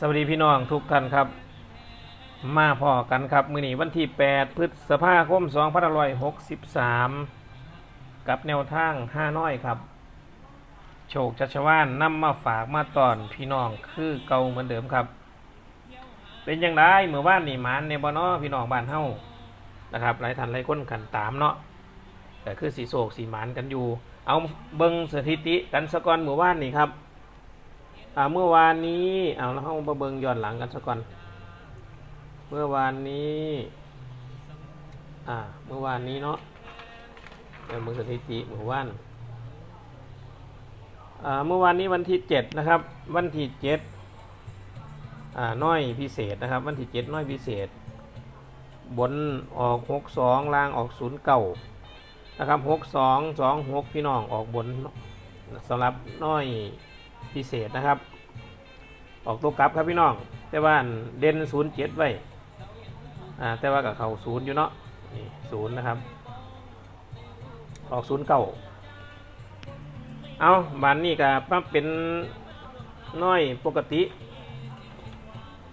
สวัสดีพี่น้องทุกท่านครับ มาพอกันครับ มือนี้วันที่ 8 พฤษภาคม2563 กับแนวทางห้าน้อยครับ โชคชัชวานนำมาฝากมาตอนพี่น้องคือเก่าเหมือนเดิมครับ เป็นยังไงเมื่อวานนี่มานในบ่เนอพี่น้องบ้านเฮานะครับหลายท่านหลายคนกันตามเนาะแต่คือสีโศกสีหมานกันอยู่ เอาเบิงสถิติกันสะกอนเมื่อวานนี่ครับ อ่าเมื่อวานนี้เอาแล้วเรามาเบิงย้อนหลังกันสักก่อน เมื่อวานนี้อ่าเมื่อวานนี้เนาะเดี๋ยวมือสถิติเมื่อวานอ่าเมื่อวานนี้วันที่เจ็ดนะครับ วันที่เจ็ดอ่าน้อยพิเศษนะครับ วันที่เจ็ดน้อยพิเศษ บนออกหกสองล่างออกศูนย์เก่านะครับหกสองสองหกพี่น้องออกบนสำหรับน้อย พิเศษนะครับ ออกตัวกลับครับพี่น้อง แต่ว่าเด่นศูนย์เจ็ดไว้อ่าแต่ว่ากับเขาศูนย์อยู่เนาะนี่ศูนย์นะครับ ออกศูนย์เก่าเอาบานนี้กับปั๊บเป็นน้อยปกติ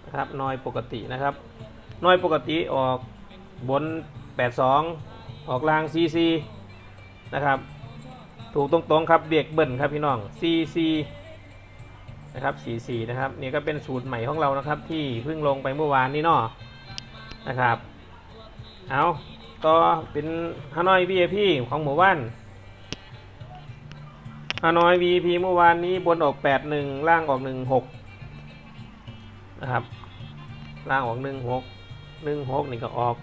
นะครับน้อยปกตินะครับน้อยปกติออกบน 82 ออกล่าง CC นะครับ ถูกตรงๆครับเด็กเบิ่นครับพี่น้อง CC นะครับ44นะครับนี่ก็เป็นสูตรใหม่ของเรานะครับ ที่เพิ่งลงไปเมื่อวานนี้เนาะนะครับเอาต่อเป็นฮานอย VIP ของหมู่บ้านฮานอย VIP เมื่อวานนี้บนออก 81 ล่างออก 16นะครับล่างออก 16 16 นี่ก็ออก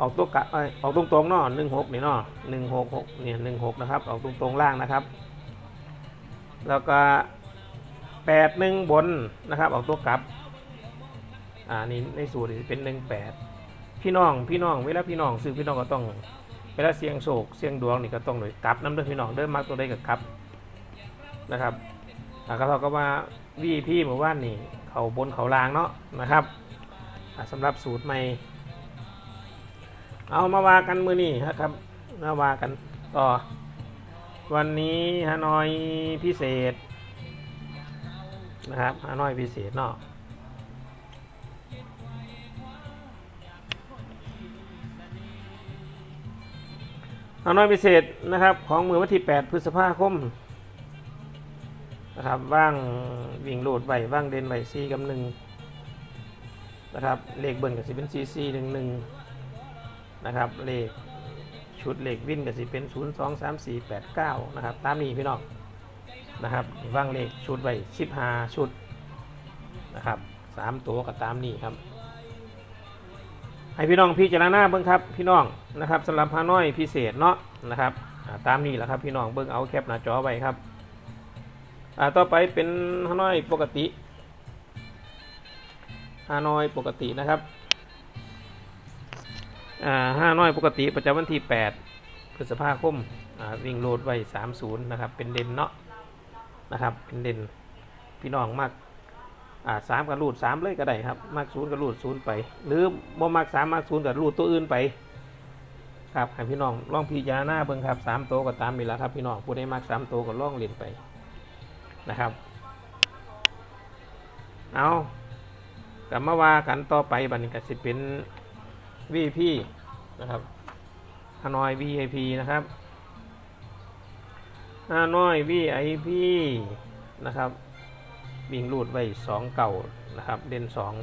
ออกตัวกะเอ้ยออกตรงๆเนาะ16นี่เนาะ166เนี่ย16นะครับ ออกตรงๆล่างนะครับ แล้วก็แปดหนึ่งบนนะครับออกตัวกลับ อ่านี่ในสูตรเป็นหนึ่งแปดพี่น้องพี่น้องเวลาพี่น้องซื้อพี่น้องก็ต้องเวลาเสียงโศกเสียงดวงนี่ก็ต้องหน่วยกลับน้ำเด้อพี่น้องเดิมมากตัวใดกับกลับนะครับอ่าก็เท่ากับว่าวีพี่หมู่บ้านนี่เขาบนเขาลางเนาะนะครับอ่าสำหรับสูตรใหม่ เอามาว่ากันมือนี่ครับมาว่ากันต่อ วันนี้ฮานอยพิเศษ นะครับฮานอยพิเศษเนาะฮานอยพิเศษนะครับของมือวันที่ 8 พฤษภาคมนะครับว่างวิ่งโหลดไว้ว่างเดนไว้ซีกับหนึ่งนะครับเลขเบิ้ลกับสิเป็นซีซีหนึ่งหนึ่งนะครับเลข ชุดเหล็กวิ่นก็สิเป็น 0 2 3 4 8 9 นะครับ ตามนี้พี่น้องนะครับว่างเลขชุดไว้15ชุดนะครับ3ตัวก็ตามนี้ครับ ให้พี่น้องพี่จารณาเบิ้งครับพี่น้องนะครับสำหรับพาน้อยพิเศษเนาะนะครับตามนี้แหละครับพี่น้องเบิ้งเอาแคปหน้าจอไว้ครับต่อไปเป็นฮานอยปกติฮานอยปกตินะครับ ห้าน้อยปกติประจำวันที่ 8 พฤษภาคมอ่าวิ่งโลดไว้ 30 นะครับ เป็นเด่นเนาะนะครับ เป็นเด่นพี่น้องมากอ่าสามกับรูดสามเลยก็ได้ครับมากศูนย์กับรูดศูนย์ไป หรือบ่มากสามมากศูนย์กับรูดตัวอื่นไปครับให้พี่น้องลองพิจารณาเบิ่งครับสามตัวก็ตามนี่แหละครับพี่น้องผู้ใดมากสามตัวก็ล่องเล่นไปนะครับ เอากลับมาว่ากันต่อไปบัดนี้ก็สิเป็น VIP นะครับฮานอย VIP นะครับฮานอย VIP นะครับวิ่งรูดไว้สองเก่านะครับ เด่นสอง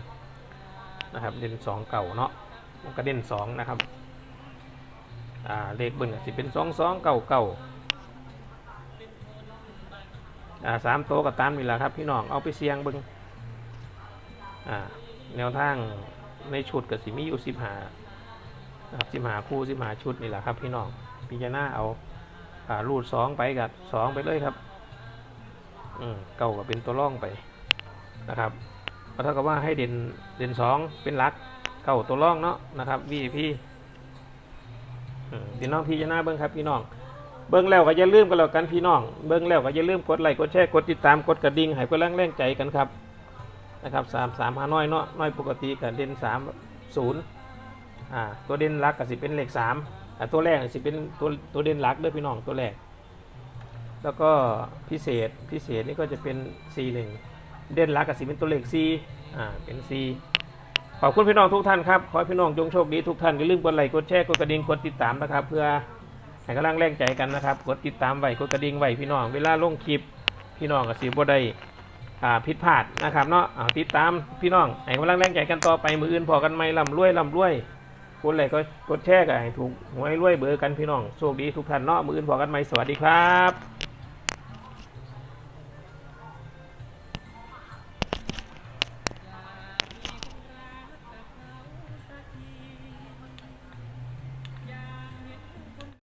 นะครับ เด่นสองเก่าเนาะมันก็เด่นสองนะครับ อ่า เลขเบิ้ลสิเป็นสองสองเก่าเก่าอ่าสามโตวก็ตามนี่แหละครับ พี่น้อง เอาไปเสียงเบิ้งอ่า แนวทาง ในชุดกับสิมีอยู่สิบหาครับสิบหาคู่สิบหาชุดนี่แหละครับ พี่น้องพิจารณาเอาอ่ารูดสองไปกับสองไปเลยครับ อืมเก่ากับเป็นตัวร่องไปนะครับก็เท่ากับว่าให้เด่นเด่นสองเป็นหลักเก่าตัวร่องเนาะนะครับวีพีพี่น้องพิจารณาเบิ้งครับพี่น้องเบิ้งแล้วก็อย่าลืมกันแล้วกันพี่น้อง เบิ้งแล้วก็อย่าลืมกดไลค์กดแชร์กดติดตามกดกระดิ่งให้เพื่อแรงแรงใจกันครับ นะครับสามสามหาน้อยเนาะน้อยปกติกับเด่นสามศูนย์อ่าตัวเด่นหลักกับสิเป็นเลขสามอ่าตัวแรกสิเป็นตัวตัวเด่นหลักด้อพี่น้องตัวแรก แล้วก็พิเศษพิเศษนี่ก็จะเป็นสี่หนึ่งเด่นหลักกับสิเป็นตัวเลขซีอ่าเป็นซีขอบคุณพี่น้องทุกท่านครับ ขอให้พี่น้องจงโชคดีทุกท่านอย่าลืมกดไลค์กดแชร์กดกระดิ่งกดติดตามนะครับ เพื่อให้กำลังแรงใจกันนะครับ กดติดตามไว้กดกระดิ่งไว้พี่น้องเวลาลงคลิปพี่น้องกับสีบ่ได้ ผิดพลาดนะครับเนาะาติดตามพี่น้องให้กำลังแรงใจกันต่อไปมืออื่นพอกันไหมลำรวยลำรวยคนไหนก็กดแชร์กันถูกหวยรวยเบอร์กันพี่น้องโชคดีทุกท่านเนาะมืออื่นพอกันไหมสวัสดีครับ